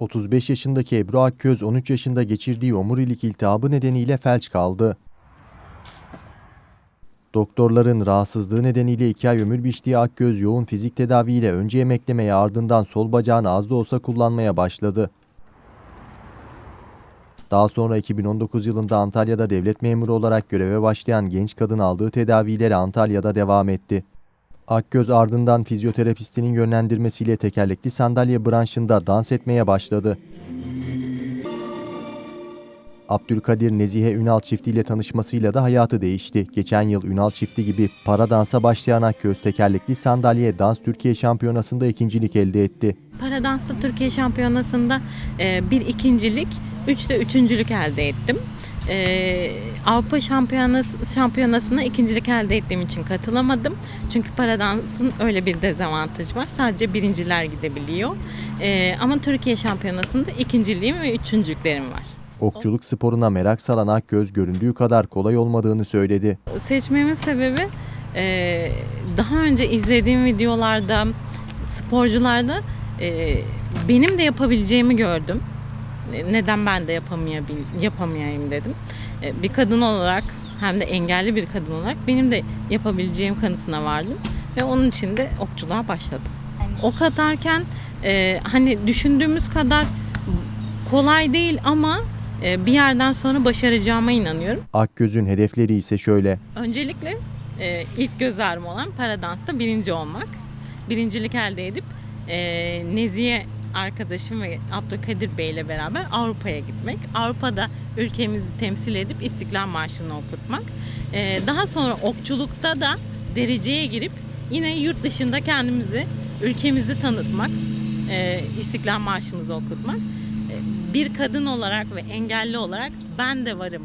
35 yaşındaki Ebru Akköz 13 yaşında geçirdiği omurilik iltihabı nedeniyle felç kaldı. Doktorların rahatsızlığı nedeniyle 2 ay ömür biçtiği Akgöz yoğun fizik tedaviyle önce emeklemeye ardından sol bacağını az da olsa kullanmaya başladı. Daha sonra 2019 yılında Antalya'da devlet memuru olarak göreve başlayan genç kadın aldığı tedavilere Antalya'da devam etti. Akgöz ardından fizyoterapistinin yönlendirmesiyle tekerlekli sandalye branşında dans etmeye başladı. Abdülkadir Nezihe Ünal çiftiyle tanışmasıyla da hayatı değişti. Geçen yıl Ünal çifti gibi para dansa başlayan Akgöz tekerlekli sandalye dans Türkiye şampiyonasında ikincilik elde etti. Para Dans'ta Türkiye Şampiyonası'nda e, bir ikincilik, üç de üçüncülük elde ettim. E, Avrupa Şampiyonası, Şampiyonası'na ikincilik elde ettiğim için katılamadım. Çünkü para dansın öyle bir dezavantajı var. Sadece birinciler gidebiliyor. E, ama Türkiye Şampiyonası'nda ikinciliğim ve üçüncülüklerim var. Okçuluk sporuna merak salan Akgöz göründüğü kadar kolay olmadığını söyledi. Seçmemin sebebi e, daha önce izlediğim videolarda, sporcularda e, benim de yapabileceğimi gördüm. Neden ben de yapamayabil, yapamayayım dedim. E, bir kadın olarak hem de engelli bir kadın olarak benim de yapabileceğim kanısına vardım. Ve onun için de okçuluğa başladım. O kadarken e, hani düşündüğümüz kadar kolay değil ama e, bir yerden sonra başaracağıma inanıyorum. Akgöz'ün hedefleri ise şöyle. Öncelikle e, ilk göz ağrım olan para dansta birinci olmak. Birincilik elde edip e, Nezihe arkadaşım ve Abdülkadir Bey ile beraber Avrupa'ya gitmek. Avrupa'da ülkemizi temsil edip İstiklal Marşı'nı okutmak. E, daha sonra okçulukta da dereceye girip yine yurt dışında kendimizi, ülkemizi tanıtmak, e, İstiklal Marşımızı okutmak. E, bir kadın olarak ve engelli olarak ben de varım